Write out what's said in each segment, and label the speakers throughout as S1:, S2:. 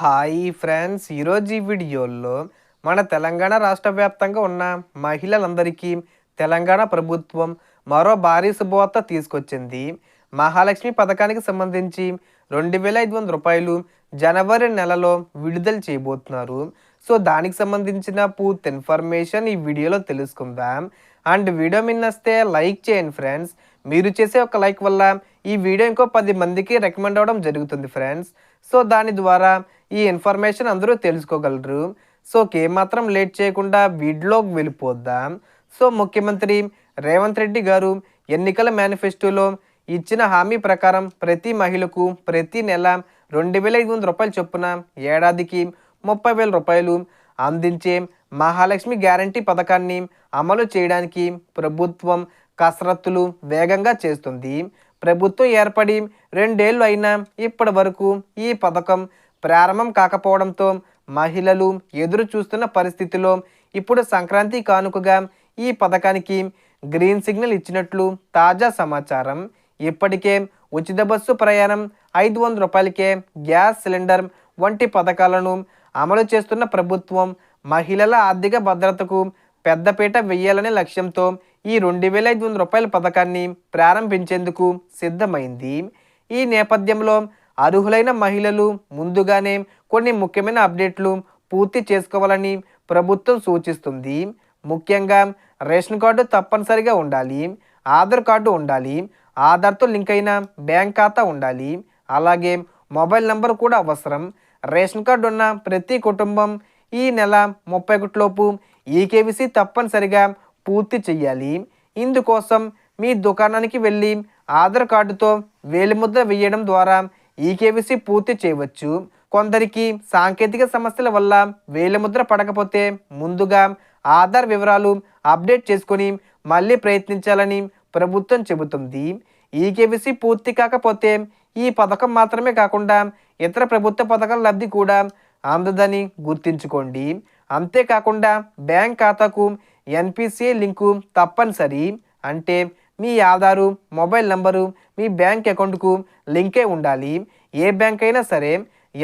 S1: Hi friends. ఈరోజు ఈ వీడియోలో మన తెలంగాణ రాష్ట్ర వ్యాప్తంగా ఉన్న మహిళలందరికీ తెలంగాణ ప్రభుత్వం మరో భారీ శుభవార్త తీసుకొచ్చింది. మహాలక్ష్మి పథకానికి సంబంధించి రెండు వేల ఐదు వందల రూపాయలు జనవరి నెలలో విడుదల చేయబోతున్నారు. సో దానికి సంబంధించిన పూర్తి ఇన్ఫర్మేషన్ ఈ వీడియోలో తెలుసుకుందాం. అండ్ వీడియో మిన్నస్తే లైక్ చేయండి ఫ్రెండ్స్. మీరు చేసే ఒక లైక్ వల్ల ఈ వీడియో ఇంకో పది మందికి రికమెండ్ అవ్వడం జరుగుతుంది ఫ్రెండ్స్. సో దాని ద్వారా ఈ ఇన్ఫర్మేషన్ అందరూ తెలుసుకోగలరు. సో ఏమాత్రం లేట్ చేయకుండా వీడియోకి వెళ్ళిపోద్దాం. సో ముఖ్యమంత్రి రేవంత్ రెడ్డి గారు ఎన్నికల మేనిఫెస్టోలో ఇచ్చిన హామీ ప్రకారం ప్రతి మహిళకు ప్రతి నెల రెండు వేల ఐదు వందల రూపాయలు చొప్పున ఏడాదికి ముప్పై వేల రూపాయలు అందించే మహాలక్ష్మి గ్యారంటీ పథకాన్ని అమలు చేయడానికి ప్రభుత్వం కసరత్తులు వేగంగా చేస్తుంది. ప్రభుత్వం ఏర్పడి రెండేళ్ళు అయినా ఇప్పటి వరకు ఈ పథకం ప్రారంభం కాకపోవడంతో మహిళలు ఎదురు చూస్తున్న పరిస్థితిలో ఇప్పుడు సంక్రాంతి కానుకగా ఈ పథకానికి గ్రీన్ సిగ్నల్ ఇచ్చినట్లు తాజా సమాచారం. ఇప్పటికే ఉచిత బస్సు ప్రయాణం ఐదు వందల రూపాయలకే గ్యాస్ సిలిండర్ వంటి పథకాలను అమలు చేస్తున్న ప్రభుత్వం మహిళల ఆర్థిక భద్రతకు పెద్దపీట వెయ్యాలనే లక్ష్యంతో ఈ రెండు వేల ఐదు వందల రూపాయల పథకాన్ని ప్రారంభించేందుకు సిద్ధమైంది. ఈ నేపథ్యంలో అర్హులైన మహిళలు ముందుగానే కొన్ని ముఖ్యమైన అప్డేట్లు పూర్తి చేసుకోవాలని ప్రభుత్వం సూచిస్తుంది. ముఖ్యంగా రేషన్ కార్డు తప్పనిసరిగా ఉండాలి ఆధార్ కార్డు ఉండాలి ఆధార్తో లింక్ అయిన బ్యాంక్ ఖాతా ఉండాలి అలాగే మొబైల్ నంబర్ కూడా అవసరం. రేషన్ కార్డు ఉన్న ప్రతి కుటుంబం ఈ నెల ముప్పై ఒకటిలోపు ఈకేవీసీ తప్పనిసరిగా పూర్తి చేయాలి. ఇందుకోసం మీ దుకాణానికి వెళ్ళి ఆధార్ కార్డుతో వేలిముద్ర వేయడం ద్వారా ఈ కేవీసీ పూర్తి చేయవచ్చు. కొందరికి సాంకేతిక సమస్యల వల్ల వేలిముద్ర పడకపోతే ముందుగా ఆధార్ వివరాలు అప్డేట్ చేసుకొని మళ్ళీ ప్రయత్నించాలని ప్రభుత్వం చెబుతుంది. ఈకేవీసీ పూర్తి కాకపోతే ఈ పథకం మాత్రమే కాకుండా ఇతర ప్రభుత్వ పథకాల లబ్ధి కూడా అందదని గుర్తుంచుకోండి. అంతేకాకుండా బ్యాంక్ ఖాతాకు ఎన్పిసిఐ లింకు తప్పనిసరి. అంటే మీ ఆధారు మొబైల్ నంబరు మీ బ్యాంక్ అకౌంట్కు లింకే ఉండాలి. ఏ బ్యాంక్ అయినా సరే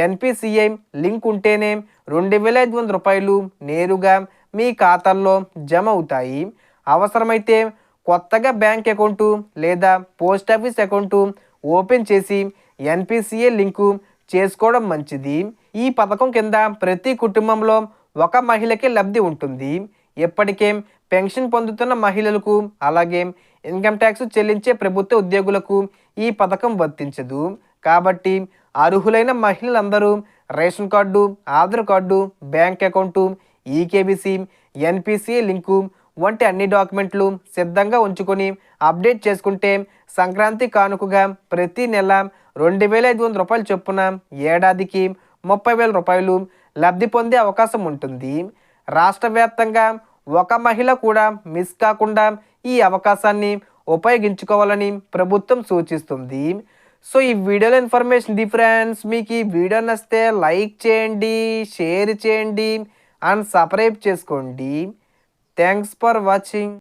S1: ఎన్పిసిఐ లింక్ ఉంటేనే రెండు వేల ఐదు వందల రూపాయలు నేరుగా మీ ఖాతాల్లో జమ అవుతాయి. అవసరమైతే కొత్తగా బ్యాంక్ అకౌంటు లేదా పోస్ట్ ఆఫీస్ అకౌంటు ఓపెన్ చేసి ఎన్పిసిఏ లింకు చేసుకోవడం మంచిది. ఈ పథకం కింద ప్రతి కుటుంబంలో ఒక మహిళకి లబ్ధి ఉంటుంది. ఇప్పటికే పెన్షన్ పొందుతున్న మహిళలకు అలాగే ఇన్కమ్ ట్యాక్స్ చెల్లించే ప్రభుత్వ ఉద్యోగులకు ఈ పథకం వర్తించదు. కాబట్టి అర్హులైన మహిళలందరూ ration card Aadhaar card bank account ఈకేబీసీ NPCI link వంటి అన్ని డాక్యుమెంట్లు సిద్ధంగా ఉంచుకొని అప్డేట్ చేసుకుంటే సంక్రాంతి కానుకగా ప్రతి నెల రెండు వేల ఐదు వందల రూపాయలు చొప్పున ఏడాదికి ముప్పై వేల రూపాయలు లబ్ధి పొందే అవకాశం ఉంటుంది. రాష్ట్ర వ్యాప్తంగా ఒక మహిళ కూడా మిస్ కాకుండా ఈ అవకాశాన్ని ఉపయోగించుకోవాలని ప్రభుత్వం సూచిస్తుంది. సో ఈ వీడియోలో ఇన్ఫర్మేషన్ ది ఫ్రెండ్స్. మీకు ఈ వీడియో నచ్చితే లైక్ చేయండి షేర్ చేయండి అండ్ సబ్స్క్రైబ్ చేసుకోండి. Thanks for watching.